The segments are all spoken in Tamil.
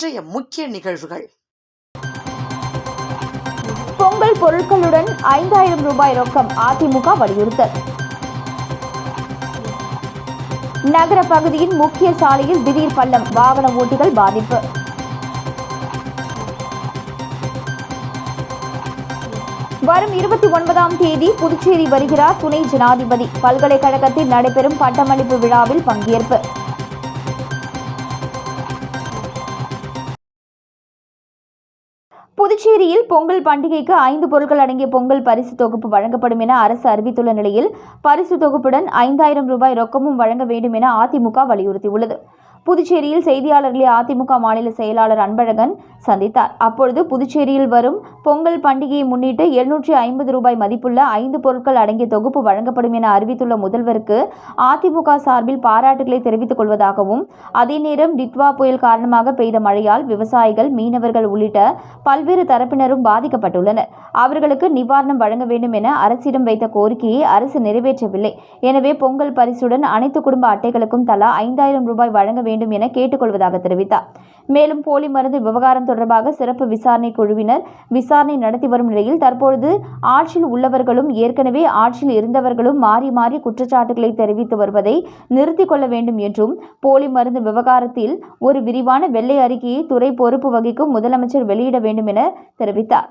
இன்றைய முக்கிய நிகழ்வுகள். பொங்கல் பொருட்களுடன் ஐந்தாயிரம் ரூபாய் ரொக்கம் அதிமுக வலியுறுத்தல். நகர பகுதியின் முக்கிய சாலையில் திடீர் பள்ளம் வாகன ஓட்டிகள் பாதிப்பு. வரும் இருபத்தி ஒன்பதாம் தேதி புதுச்சேரி வருகிறார் துணை ஜனாதிபதி. பல்கலைக்கழகத்தில் நடைபெறும் பட்டமளிப்பு விழாவில் பங்கேற்பு. புதுச்சேரியில் பொங்கல் பண்டிகைக்கு ஐந்து பொருட்கள் அடங்கிய பொங்கல் பரிசு தொகுப்பு வழங்கப்படும் என அரசு அறிவித்துள்ள நிலையில் பரிசு தொகுப்புடன் ஐந்தாயிரம் ரூபாய் ரொக்கமும் வழங்க வேண்டும் என அதிமுக வலியுறுத்தியுள்ளது. புதுச்சேரியில் செய்தியாளர்களை அதிமுக மாநில செயலாளர் அன்பழகன் சந்தித்தார். அப்பொழுது புதுச்சேரியில் வரும் பொங்கல் பண்டிகையை முன்னிட்டு எழுநூற்றி ஐம்பது ரூபாய் மதிப்புள்ள ஐந்து பொருட்கள் அடங்கிய தொகுப்பு வழங்கப்படும் என அறிவித்துள்ள முதல்வருக்கு அதிமுக சார்பில் பாராட்டுகளை தெரிவித்துக் கொள்வதாகவும் அதே நேரம் டிட்வா புயல் காரணமாக பெய்த மழையால் விவசாயிகள் மீனவர்கள் உள்ளிட்ட பல்வேறு தரப்பினரும் பாதிக்கப்பட்டுள்ளனர். அவர்களுக்கு நிவாரணம் வழங்க வேண்டும் என அரசிடம் வைத்த கோரிக்கையை அரசு நிறைவேற்றவில்லை. எனவே பொங்கல் பரிசுடன் அனைத்து குடும்ப அட்டைகளுக்கும் தலா ஐந்தாயிரம் ரூபாய் வழங்க வேண்டும் என கேட்டுக்கொள்வதாக தெரிவித்தார். மேலும் போலி மருந்து விவகாரம் தொடர்பாக சிறப்பு விசாரணை குழுவினர் விசாரணை நடத்தி வரும் நிலையில் தற்பொழுது ஆட்சியில் உள்ளவர்களும் ஏற்கனவே ஆட்சியில் இருந்தவர்களும் மாறி மாறி குற்றச்சாட்டுகளை தெரிவித்து வருவதை நிறுத்திக் கொள்ள வேண்டும் என்றும் போலி மருந்து விவகாரத்தில் ஒரு விரிவான வெள்ளை அறிக்கையை துறை பொறுப்பு வகிக்கும் முதலமைச்சர் வெளியிட வேண்டும் என தெரிவித்தார்.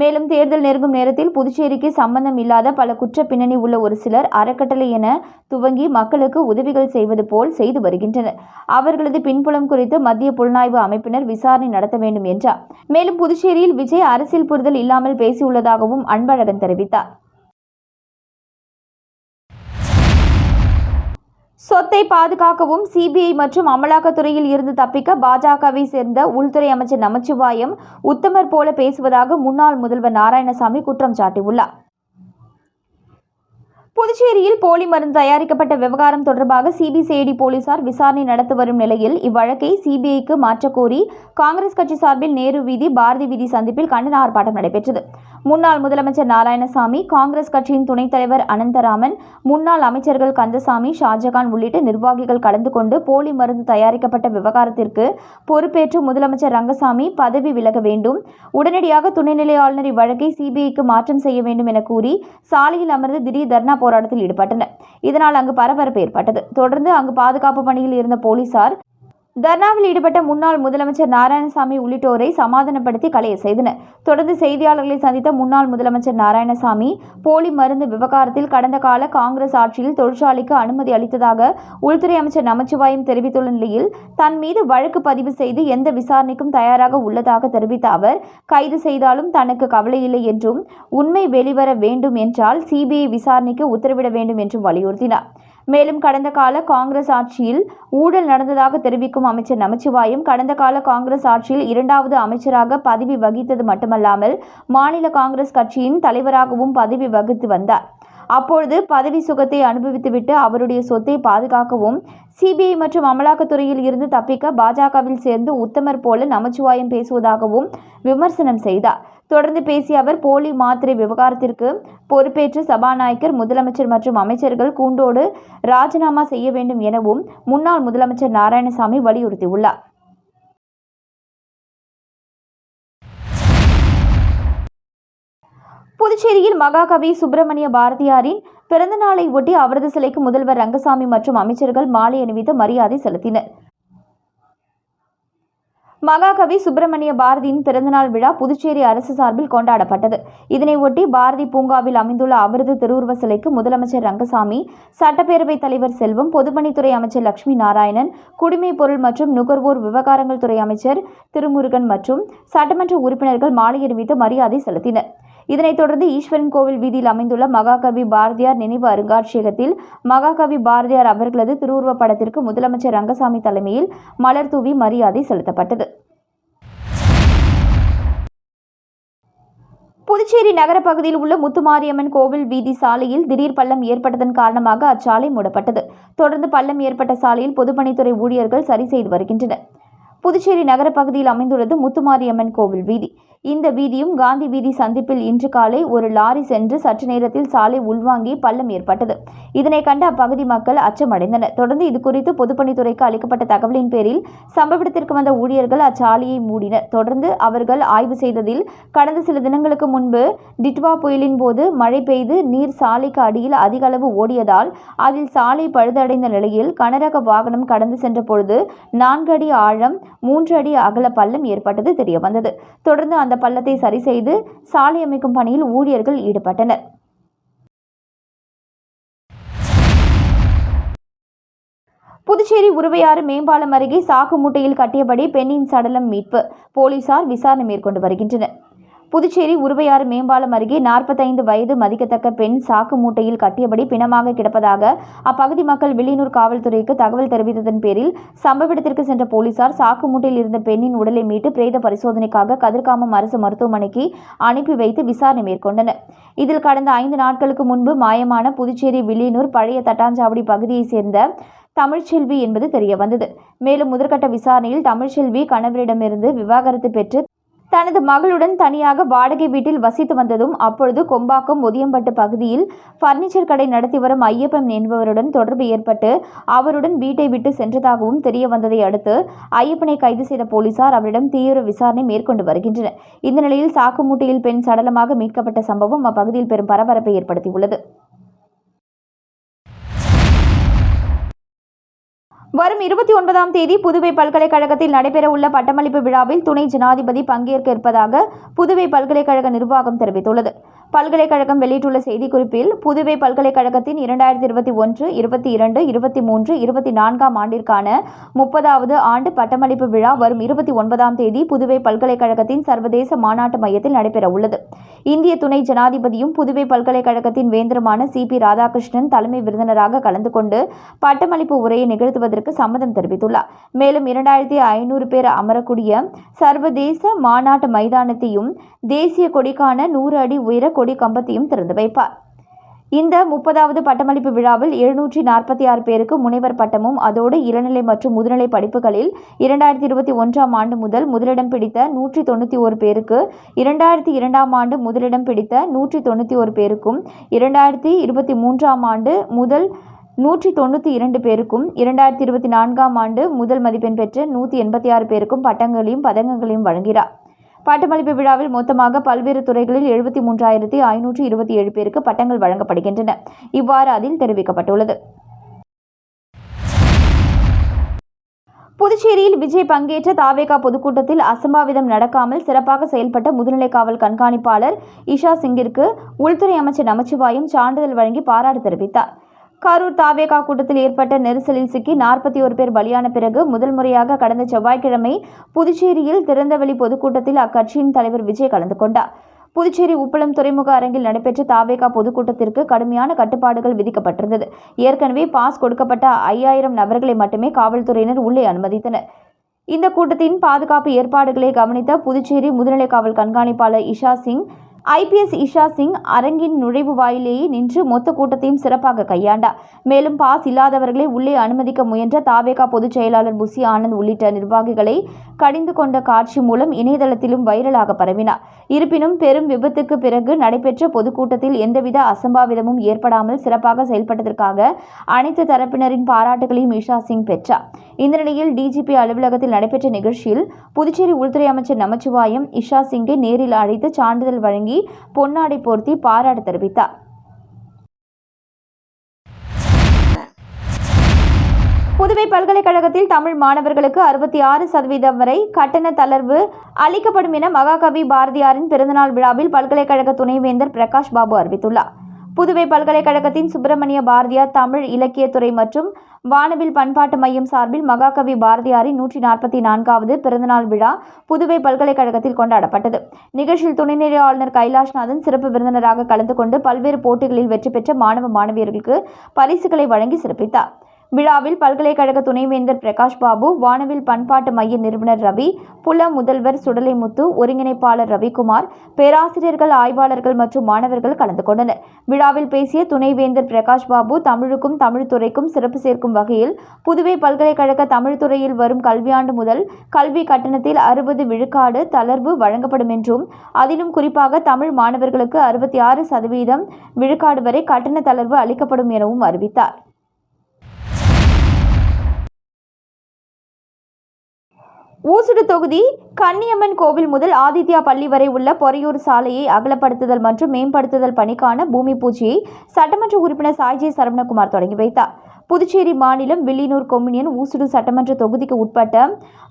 மேலும் தேர்தல் நெருங்கும் நேரத்தில் புதுச்சேரிக்கு சம்பந்தம் இல்லாத பல குற்ற பின்னணி உள்ள ஒரு சிலர் அறக்கட்டளை என துவங்கி மக்களுக்கு உதவிகள் செய்வது போல் செய்து வருகின்றனர். அவர்களது பின்புலம் குறித்து மத்திய புலனாய்வு அமைப்பினர் விசாரணை நடத்த வேண்டும் என்றார். மேலும் புதுச்சேரியில் விஜய் அரசியல் புரிதல் இல்லாமல் பேசியுள்ளதாகவும் அன்பழகன் தெரிவித்தார். சொத்தை பாதுகாக்கவும் சிபிஐ மற்றும் அமலாக்கத்துறையில் இருந்து தப்பிக்க பாஜகவை சேர்ந்த உள்துறை அமைச்சர் நமச்சிவாயம் உத்தமர் போல பேசுவதாக முன்னாள் முதல்வர் நாராயணசாமி குற்றம் சாட்டியுள்ளார். புதுச்சேரியில் போலி மருந்து தயாரிக்கப்பட்ட விவகாரம் தொடர்பாக சிபிசிஐடி போலீசார் விசாரணை நடத்தி வரும் நிலையில் இவ்வழக்கை சிபிஐக்கு மாற்றக்கோரி காங்கிரஸ் கட்சி சார்பில் நேரு வீதி பாரதி வீதி சந்திப்பில் கண்டன ஆர்ப்பாட்டம் நடைபெற்றது. முன்னாள் முதலமைச்சர் நாராயணசாமி காங்கிரஸ் கட்சியின் துணைத் தலைவர் அனந்தராமன் முன்னாள் அமைச்சர்கள் கந்தசாமி ஷாஜகான் உள்ளிட்ட நிர்வாகிகள் கலந்து கொண்டு போலி மருந்து தயாரிக்கப்பட்ட விவகாரத்திற்கு பொறுப்பேற்று முதலமைச்சர் ரங்கசாமி பதவி விலக வேண்டும். உடனடியாக துணைநிலை ஆளுநர் இவ்வழக்கை சிபிஐக்கு மாற்றம் செய்ய வேண்டும் என கூறி சாலையில் அமர்ந்து திடீர் தர்ணா போராட்டத்தில் ஈடுபட்டனர். இதனால் அங்கு பரபரப்பு ஏற்பட்டது. தொடர்ந்து அங்கு பாதுகாப்பு பணியில் இருந்த போலீசார் தர்ணாவில் ஈடுபட்ட முன்னாள் முதலமைச்சர் நாராயணசாமி உள்ளிட்டோரை சமாதானப்படுத்தி கலைய செய்தனர். தொடர்ந்து செய்தியாளர்களை சந்தித்த முன்னாள் முதலமைச்சர் நாராயணசாமி போலி மருந்து விவகாரத்தில் கடந்த கால காங்கிரஸ் ஆட்சியில் தொழிற்சாலைக்கு அனுமதி அளித்ததாக உள்துறை அமைச்சர் நமச்சிவாயம் தெரிவித்துள்ள நிலையில் தன் மீது வழக்கு பதிவு செய்து எந்த விசாரணைக்கும் தயாராக உள்ளதாக தெரிவித்த அவர் கைது செய்தாலும் தனக்கு கவலையில்லை என்றும் உண்மை வெளிவர வேண்டும் என்றால் சிபிஐ விசாரணைக்கு உத்தரவிட வேண்டும் என்றும் வலியுறுத்தினார். மேலும் கடந்த கால காங்கிரஸ் ஆட்சியில் ஊழல் நடந்ததாக தெரிவிக்கும் அமைச்சர் நமச்சிவாயம் கடந்த கால காங்கிரஸ் ஆட்சியில் இரண்டாவது அமைச்சராக பதவி வகித்தது மட்டுமல்லாமல் மாநில காங்கிரஸ் கட்சியின் தலைவராகவும் பதவி வகித்து வந்தார். அப்பொழுது பதவி சுகத்தை அனுபவித்துவிட்டு அவருடைய சொத்தை பாதுகாக்கவும் சிபிஐ மற்றும் அமலாக்கத்துறையில் இருந்து தப்பிக்க பாஜகவில் சேர்ந்து உத்தமர் போல நமச்சிவாயம் பேசுவதாகவும் விமர்சனம் செய்தார். தொடர்ந்து பேசிய அவர் போலி மாத்திரை விவகாரத்திற்கு பொறுப்பேற்று சபாநாயகர் முதலமைச்சர் மற்றும் அமைச்சர்கள் கூண்டோடு ராஜினாமா செய்ய வேண்டும் எனவும் முன்னாள் முதலமைச்சர் நாராயணசாமி வலியுறுத்தியுள்ளார். புதுச்சேரியில் மகாகவி சுப்பிரமணிய பாரதியாரின் பிறந்த நாளை ஒட்டி அவரது சிலைக்கு முதல்வர் ரங்கசாமி மற்றும் அமைச்சர்கள் மாலை அணிவித்து மரியாதை செலுத்தினர். மகாகவி சுப்பிரமணிய பாரதியின் பிறந்தநாள் விழா புதுச்சேரி அரசு சார்பில் கொண்டாடப்பட்டது. இதனை ஒட்டி பாரதி பூங்காவில் அமைந்துள்ள அவரது திருவுருவ சிலைக்கு முதலமைச்சர் ரங்கசாமி சட்டப்பேரவைத் தலைவர் செல்வம் பொதுப்பணித்துறை அமைச்சர் லட்சுமி நாராயணன் குடிமைப் பொருள் மற்றும் நுகர்வோர் விவகாரங்கள் துறை அமைச்சர் திருமுருகன் மற்றும் சட்டமன்ற உறுப்பினர்கள் மாலை அணிவித்து மரியாதை செலுத்தினர். இதனைத் தொடர்ந்து ஈஸ்வரன் கோவில் வீதியில் அமைந்துள்ள மகாகவி பாரதியார் நினைவு அருங்காட்சியகத்தில் மகாகவி பாரதியார் அவர்களது திருவுருவப் படத்திற்கு முதலமைச்சர் ரங்கசாமி தலைமையில் மலர் தூவி மரியாதை செலுத்தப்பட்டது. புதுச்சேரி நகரப்பகுதியில் உள்ள முத்துமாரியம்மன் கோவில் வீதி சாலையில் திடீர் பள்ளம் ஏற்பட்டதன் காரணமாக அச்சாலை மூடப்பட்டது. தொடர்ந்து பள்ளம் ஏற்பட்ட சாலையில் பொதுப்பணித்துறை ஊழியர்கள் சரி செய்து வருகின்றனர். புதுச்சேரி நகரப்பகுதியில் அமைந்துள்ளது முத்துமாரியம்மன் கோவில் வீதி. இந்த வீதியும் காந்தி வீதி சந்திப்பில் இன்று காலை ஒரு லாரி சென்று சற்று நேரத்தில் சாலை உள்வாங்கி பள்ளம் ஏற்பட்டது. இதனை கண்ட அப்பகுதி மக்கள் அச்சமடைந்தனர். தொடர்ந்து இதுகுறித்து பொதுப்பணித்துறைக்கு அளிக்கப்பட்ட தகவலின் பேரில் சம்பவ இடத்திற்கு வந்த ஊழியர்கள் அச்சாலையை மூடினர். தொடர்ந்து அவர்கள் ஆய்வு செய்ததில் கடந்த சில தினங்களுக்கு முன்பு டிட்வா புயலின் போது மழை பெய்து நீர் சாலைக்கு அடியில் அதிக அளவு ஓடியதால் அதில் சாலை பழுதடைந்த நிலையில் கனரக வாகனம் கடந்து சென்ற பொழுது நான்கு அடி ஆழம் மூன்று அடி அகல பள்ளம் ஏற்பட்டது தெரியவந்தது. தொடர்ந்து அந்த பள்ளத்தை சரி செய்து சாலை அமைக்கும் பணியில் ஊழியர்கள் ஈடுபட்டனர். புதுச்சேரி உருவையாறு மேம்பாலம் அருகே சாக்கு மூட்டையில் கட்டியபடி பெண்ணின் சடலம் மீட்பு. போலீசார் விசாரணை மேற்கொண்டு வருகின்றனர். புதுச்சேரி உருவையாறு மேம்பாலம் அருகே நாற்பத்தைந்து வயது மதிக்கத்தக்க பெண் சாக்கு மூட்டையில் கட்டியபடி பிணமாக கிடப்பதாக அப்பகுதி மக்கள் வில்லியனூர் காவல்துறைக்கு தகவல் தெரிவித்ததன் பேரில் சம்பவ இடத்திற்கு சென்ற போலீசார் சாக்கு மூட்டையில் இருந்த பெண்ணின் உடலை மீட்டு பிரேத பரிசோதனைக்காக கதிர்காமம் அரசு மருத்துவமனைக்கு அனுப்பி வைத்து விசாரணை மேற்கொண்டனர். இதில் கடந்த ஐந்து நாட்களுக்கு முன்பு மாயமான புதுச்சேரி வில்லியனூர் பழைய தட்டாஞ்சாவடி பகுதியைச் சேர்ந்த தமிழ்ச்செல்வி என்பது தெரியவந்தது. மேலும் முதற்கட்ட விசாரணையில் தமிழ்ச்செல்வி கணவரிடமிருந்து விவாகரத்து பெற்று தனது மகளுடன் தனியாக வாடகை வீட்டில் வசித்து வந்ததும் அப்பொழுது கொம்பாக்கம் ஒதியம்பட்டு பகுதியில் பர்னிச்சர் கடை நடத்தி வரும் ஐயப்பன் என்பவருடன் தொடர்பு ஏற்பட்டு அவருடன் வீட்டை விட்டு சென்றதாகவும் தெரிய வந்ததை அடுத்து ஐயப்பனை கைது செய்த போலீசார் அவரிடம் தீவிர விசாரணை மேற்கொண்டு வருகின்றனர். இந்த நிலையில் சாக்குமூட்டையில் பெண் சடலமாக மீட்கப்பட்ட சம்பவம் அப்பகுதியில் பெரும் பரபரப்பை ஏற்படுத்தியுள்ளது. வரும் இருபத்தி ஒன்பதாம் தேதி புதுவை பல்கலைக்கழகத்தில் நடைபெறவுள்ள பட்டமளிப்பு விழாவில் துணை ஜனாதிபதி பங்கேற்க இருப்பதாக புதுவை பல்கலைக்கழக நிர்வாகம் தெரிவித்துள்ளது. பல்கலைக்கழகம் வெளியிட்டுள்ள செய்திக்குறிப்பில் புதுவை பல்கலைக்கழகத்தின் இரண்டாயிரத்தி இருபத்தி ஒன்று இருபத்தி இரண்டு இருபத்தி மூன்று இருபத்தி நான்காம் ஆண்டிற்கான முப்பதாவது ஆண்டு பட்டமளிப்பு விழா வரும் இருபத்தி ஒன்பதாம் தேதி புதுவை பல்கலைக்கழகத்தின் சர்வதேச மாநாட்டு மையத்தில் நடைபெற உள்ளது. இந்திய துணை ஜனாதிபதியும் புதுவை பல்கலைக்கழகத்தின் வேந்தருமான சி. பி. ராதாகிருஷ்ணன் தலைமை விருந்தினராக கலந்து கொண்டு பட்டமளிப்பு உரையை நிகழ்த்துவதற்கு சம்மதம் தெரிவித்துள்ளார். மேலும் இரண்டாயிரத்தி ஐநூறு பேர் அமரக்கூடிய சர்வதேச மாநாட்டு மைதானத்தையும் தேசிய கொடிக்கான நூறு அடி உயர கொடி கம்பத்தையும் திறந்து வைப்பார். இந்த முப்பதாவது பட்டமளிப்பு விழாவில் எழுநூற்றி நாற்பத்தி ஆறு பேருக்கு முனைவர் பட்டமும் அதோடு இளநிலை மற்றும் முதுநிலை படிப்புகளில் இரண்டாயிரத்தி இருபத்தி ஒன்றாம் ஆண்டு முதல் முதலிடம் பிடித்த நூற்றி தொண்ணூற்றி ஒரு பேருக்கு இரண்டாயிரத்தி இரண்டாம் ஆண்டு முதலிடம் பிடித்த நூற்றி தொண்ணூற்றி ஒரு பேருக்கும் இரண்டாயிரத்தி இருபத்தி மூன்றாம் ஆண்டு முதல் நூற்றி தொண்ணூற்றி இரண்டு பேருக்கும் இரண்டாயிரத்தி இருபத்தி நான்காம் ஆண்டு முதல் மதிப்பெண் பெற்ற நூற்றி எண்பத்தி ஆறு பேருக்கும் பட்டங்களையும் பதக்கங்களையும் வழங்கினார். பட்டமளிப்பு விழாவில் மொத்தமாக பல்வேறு துறைகளில் எழுபத்தி மூன்றாயிரத்தி ஐநூற்றி இருபத்தி ஏழு பேருக்கு பட்டங்கள் வழங்கப்படுகின்றன. இவ்வாறு அதில் தெரிவிக்கப்பட்டுள்ளது. புதுச்சேரியில் விஜய் பங்கேற்ற தாவேகா பொதுக்கூட்டத்தில் அசம்பாவிதம் நடக்காமல் சிறப்பாக செயல்பட்ட முதுநிலை காவல் கண்காணிப்பாளர் இஷா சிங்கிற்கு உள்துறை அமைச்சர் நமச்சிவாயம் சான்றிதழ் வழங்கி பாராட்டு தெரிவித்தார். கரூர் தாவேகா கூட்டத்தில் ஏற்பட்ட நெரிசலில் சிக்கி நாற்பத்தி ஒரு பேர் பலியான பிறகு முதல் முறையாக கடந்த செவ்வாய்க்கிழமை புதுச்சேரியில் திறந்தவெளி பொதுக்கூட்டத்தில் அக்கட்சியின் தலைவர் விஜய் கலந்து கொண்டார். புதுச்சேரி உப்பளம் துறைமுக அரங்கில் நடைபெற்ற தாவேகா பொதுக்கூட்டத்திற்கு கடுமையான கட்டுப்பாடுகள் விதிக்கப்பட்டிருந்தது. ஏற்கனவே பாஸ் கொடுக்கப்பட்ட ஐயாயிரம் நபர்களை மட்டுமே காவல்துறையினர் உள்ளே அனுமதித்தனர். இந்த கூட்டத்தின் பாதுகாப்பு ஏற்பாடுகளை கவனித்த புதுச்சேரி முதுநிலை காவல் கண்காணிப்பாளர் இஷா சிங் ஐபிஎஸ் இஷா சிங் அரங்கின் நுழைவு வாயிலேயே நின்று மொத்த கூட்டத்தையும் சிறப்பாக கையாண்டார் மேலும் பாஸ் இல்லாதவர்களை உள்ளே அனுமதிக்க முயன்ற தாவேகா பொதுச் செயலாளர் புசி ஆனந்த் உள்ளிட்ட நிர்வாகிகளை கடிந்து கொண்ட காட்சி மூலம் இணையதளத்திலும் வைரலாக பரவினார். இருப்பினும் பெரும் விபத்துக்கு பிறகு நடைபெற்ற பொதுக்கூட்டத்தில் எந்தவித அசம்பாவிதமும் ஏற்படாமல் சிறப்பாக செயல்பட்டதற்காக அனைத்து தரப்பினரின் பாராட்டுகளையும் இஷா சிங் பெற்றார். இந்த நிலையில் டிஜிபி அலுவலகத்தில் நடைபெற்ற நிகழ்ச்சியில் புதுச்சேரி உள்துறை அமைச்சர் நமச்சிவாயம் இஷா சிங்கை நேரில் அழைத்து சான்றிதழ் வழங்கி பொன்னாடை போர்த்தி பாராட்டு தெரிவித்தார். புதுவை பல்கலைக்கழகத்தில் தமிழ் மாணவர்களுக்கு அறுபத்தி ஆறு சதவீதம் வரை கட்டண தளர்வு அளிக்கப்படும் என மகாகவி பாரதியாரின் பிறந்தநாள் விழாவில் பல்கலைக்கழக துணைவேந்தர் பிரகாஷ் பாபு அறிவித்துள்ளார். புதுவை பல்கலைக்கழகத்தின் சுப்பிரமணிய பாரதியார் தமிழ் இலக்கியத்துறை மற்றும் வானவில் பண்பாட்டு மையம் சார்பில் மகாகவி பாரதியாரின் நூற்றி நாற்பத்தி நான்காவது பிறந்தநாள் விழா புதுவை பல்கலைக்கழகத்தில் கொண்டாடப்பட்டது. நிகழ்ச்சியில் துணைநிலை ஆளுநர் கைலாஷ்நாதன் சிறப்பு விருந்தினராக கலந்து கொண்டு பல்வேறு போட்டிகளில் வெற்றி பெற்ற மாணவ மாணவியர்களுக்கு பரிசுகளை வழங்கி சிறப்பித்தார். விழாவில் பல்கலைக்கழக துணைவேந்தர் பிரகாஷ் பாபு வானவில் பண்பாட்டு மைய நிறுவனர் ரவி புல முதல்வர் சுடலைமுத்து ஒருங்கிணைப்பாளர் ரவிக்குமார் பேராசிரியர்கள் ஆய்வாளர்கள் மற்றும் மாணவர்கள் கலந்து கொண்டனர். விழாவில் பேசிய துணைவேந்தர் பிரகாஷ் பாபு தமிழுக்கும் தமிழ் துறைக்கும் சிறப்பு சேர்க்கும் வகையில் புதுவை பல்கலைக்கழக தமிழ் துறையில் வரும் கல்வியாண்டு முதல் கல்வி கட்டணத்தில் அறுபது விழுக்காடு தளர்வு வழங்கப்படும் என்றும் அதிலும் குறிப்பாக தமிழ் மாணவர்களுக்கு அறுபத்தி ஆறு சதவீதம் விழுக்காடு வரை கட்டண தளர்வு அளிக்கப்படும் எனவும் அறிவித்தார். ஊசுடு தொகுதி கன்னியம்மன் கோவில் முதல் ஆதித்யா பள்ளி வரை உள்ள பொறையூர் சாலையை அகலப்படுத்துதல் மற்றும் மேம்படுத்துதல் பணிக்கான பூமி பூஜையை சட்டமன்ற உறுப்பினர் சாய்ஜி சரவணகுமார் தொடங்கி வைத்தார். புதுச்சேரி மாநிலம் வில்லியனூர் கொம்யூனியன் ஊசுடு சட்டமன்ற தொகுதிக்கு உட்பட்ட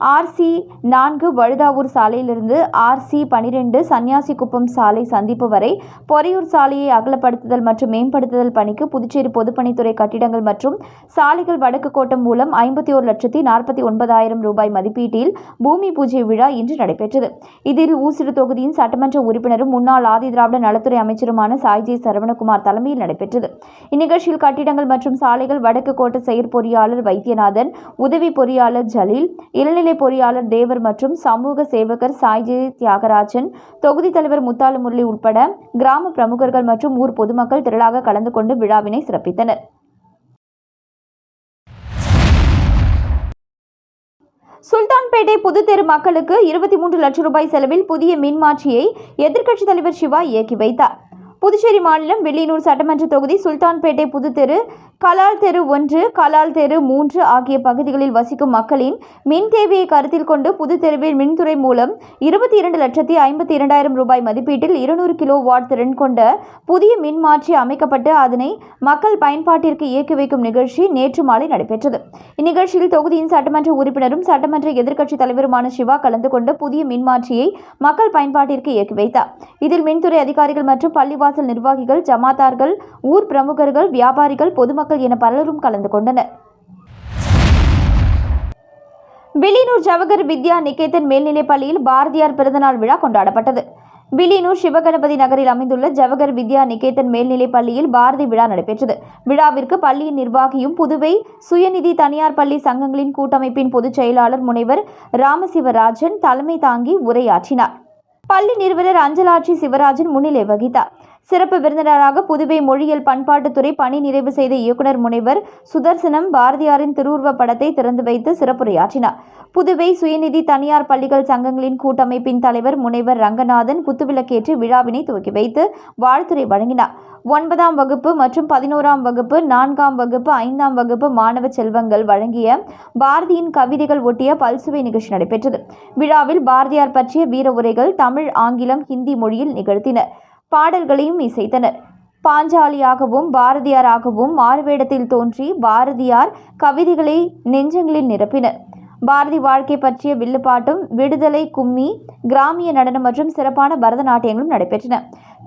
ஆர்சி நான்கு வழுதாவூர் சாலையிலிருந்து ஆர்சி பனிரெண்டு சன்னியாசிக்குப்பம் சாலை சந்திப்பு வரை பொறையூர் சாலையை அகலப்படுத்துதல் மற்றும் மேம்படுத்துதல் பணிக்கு புதுச்சேரி பொதுப்பணித்துறை கட்டிடங்கள் மற்றும் சாலைகள் வடக்கு கோட்டம் மூலம் ஐம்பத்தி ஒரு லட்சத்தி நாற்பத்தி ஒன்பதாயிரம் ரூபாய் மதிப்பீட்டில் பூமி பூஜை விழா இன்று நடைபெற்றது. இதில் ஊசுடு தொகுதியின் சட்டமன்ற உறுப்பினரும் முன்னாள் ஆதி திராவிட நலத்துறை அமைச்சருமான சாய்ஜி சரவணகுமார் தலைமையில் நடைபெற்றது. இந்நிகழ்ச்சியில் கட்டிடங்கள் மற்றும் சாலைகள் வடக்கு கோட்ட செயற்பொறியாளர் வைத்தியநாதன் உதவி பொறியாளர் ஜலீல் இளநிலை பொறியாளர் தேவர் மற்றும் சமூக சேவகர் சாய்ஜி தியாகராஜன் தொகுதி தலைவர் முத்தாலு முரளி உட்பட கிராம பிரமுகர்கள் மற்றும் ஊர் பொதுமக்கள் திரளாக கலந்து கொண்டு விழாவினை சிறப்பித்தனர். சுல்தான்பேட்டை புதுத்தெரு மக்களுக்கு இருபத்தி மூன்று லட்சம் ரூபாய் செலவில் புதிய மின்மாற்றியை எதிர்க்கட்சித் தலைவர் சிவா இயக்கி வைத்தார். புதுச்சேரி மாநிலம் வெள்ளியனூர் சட்டமன்ற தொகுதி சுல்தான்பேட்டை புதுத்தெரு கலால் தெரு ஒன்று கலால் தெரு மூன்று ஆகிய பகுதிகளில் வசிக்கும் மக்களின் மின் தேவையை கருத்தில் கொண்டு புதுத்தெருவில் மின்துறை மூலம் இருபத்தி இரண்டு லட்சத்தி ஐம்பத்தி இரண்டாயிரம் ரூபாய் மதிப்பீட்டில் இருநூறு கிலோ வாட் திறன் கொண்ட புதிய மின் மாற்றி அமைக்கப்பட்டு அதனை மக்கள் பயன்பாட்டிற்கு இயக்கி வைக்கும் நிகழ்ச்சி நேற்று மாலை நடைபெற்றது. இந்நிகழ்ச்சியில் தொகுதியின் சட்டமன்ற உறுப்பினரும் சட்டமன்ற எதிர்க்கட்சித் தலைவருமான சிவா கலந்து கொண்டு புதிய மின்மாற்றியை மக்கள் பயன்பாட்டிற்கு இயக்கி வைத்தார். இதில் மின்துறை அதிகாரிகள் மற்றும் பள்ளிவாசல் நிர்வாகிகள் ஜமாத்தார்கள் ஊர் பிரமுகர்கள் வியாபாரிகள் பொதுமக்கள் என பலரும் கலந்து கொண்டனர். வில்லியனூர் ஜவகர் வித்யா நிகேதன் மேல்நிலைப் பள்ளியில் பாரதியார் பிறந்தநாள் விழா கொண்டாடப்பட்டது. வில்லியனூர் சிவகணபதி நகரில் அமைந்துள்ள ஜவகர் வித்யா நிகேதன் மேல்நிலைப் பள்ளியில் பாரதி விழா நடைபெற்றது. விழாவிற்கு பள்ளியின் நிர்வாகியும் புதுவை சுயநிதி தனியார் பள்ளி சங்கங்களின் கூட்டமைப்பின் பொதுச் செயலாளர் முனைவர் ராமசிவராஜன் தலைமை தாங்கி உரையாற்றினார். பள்ளி நிறுவனர் அஞ்சலாட்சி சிவராஜன் முன்னிலை வகித்தார். சிறப்பு விருந்தினராக புதுவை மொழியியல் பண்பாட்டுத்துறை பணி நிறைவு செய்த இயக்குனர் முனைவர் சுதர்சனம் பாரதியாரின் திருவுருவ படத்தை திறந்து வைத்து சிறப்புரையாற்றினார். புதுவை சுயநிதி தனியார் பள்ளிகள் சங்கங்களின் கூட்டமைப்பின் தலைவர் முனைவர் ரங்கநாதன் குத்துவிளக்கேற்று விழாவினை துவக்கி வைத்து வாழ்த்துரை வழங்கினார். ஒன்பதாம் வகுப்பு மற்றும் பதினோராம் வகுப்பு நான்காம் வகுப்பு ஐந்தாம் வகுப்பு மாணவ செல்வங்கள் வழங்கிய பாரதியின் கவிதைகள் ஒட்டிய பல்சுவை நிகழ்ச்சி நடைபெற்றது. விழாவில் பாரதியார் பற்றிய வீர உரைகள் தமிழ் ஆங்கிலம் ஹிந்தி மொழியில் நிகழ்த்தினர். பாடல்களையும் இசைத்தனர். பாஞ்சாலியாகவும் பாரதியாராகவும் மாறுவேடத்தில் தோன்றி பாரதியார் கவிதைகளை நெஞ்சங்களில் நிரப்பினர். பாரதி வாழ்க்கை பற்றிய வில்லுப்பாட்டும் விடுதலை கும்மி கிராமிய நடனம் மற்றும் சிறப்பான பரதநாட்டியங்களும் நடைபெற்றன.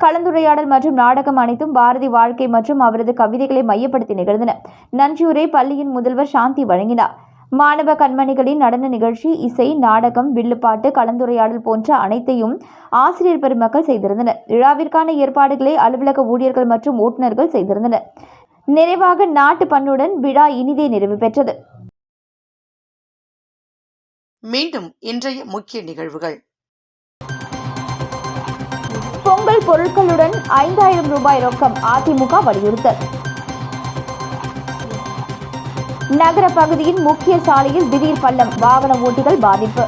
கலந்துரையாடல் மற்றும் நாடகம் அனைத்தும் பாரதி வாழ்க்கை மற்றும் அவரது கவிதைகளை மையப்படுத்தி நிகழ்ந்தன. நன்றியுரை பள்ளியின் முதல்வர் சாந்தி வழங்கினார். மாணவ கண்மணிகளின் நடன நிகழ்ச்சி இசை நாடகம் வில்லுப்பாட்டு கலந்துரையாடல் போன்ற அனைத்தையும் ஆசிரியர் பெருமக்கள் செய்திருந்தனர். விழாவிற்கான ஏற்பாடுகளை அலுவலக ஊழியர்கள் மற்றும் ஓட்டுநர்கள் செய்திருந்தனர். நிறைவாக நாட்டு பண்ணுடன் விழா இனிதே நிறைவு பெற்றது. மீண்டும் இன்றைய முக்கிய நிகழ்வுகள். பொங்கல் பொருட்களுடன் ஐந்தாயிரம் ரூபாய் ரொக்கம் அதிமுக வலியுறுத்தல். நகர பகுதியின் முக்கிய சாலையில் திடீர் பள்ளம் வாகன ஓட்டிகள் பாதிப்பு.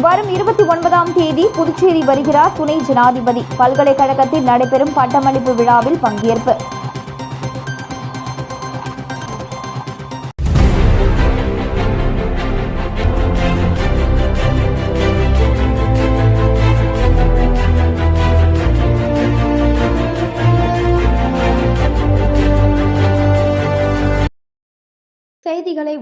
வரும் இருபத்தி ஒன்பதாம் தேதி புதுச்சேரி வருகிறார் துணை ஜனாதிபதி. பல்கலைக்கழகத்தில் நடைபெறும் பட்டமளிப்பு விழாவில் பங்கேற்பு.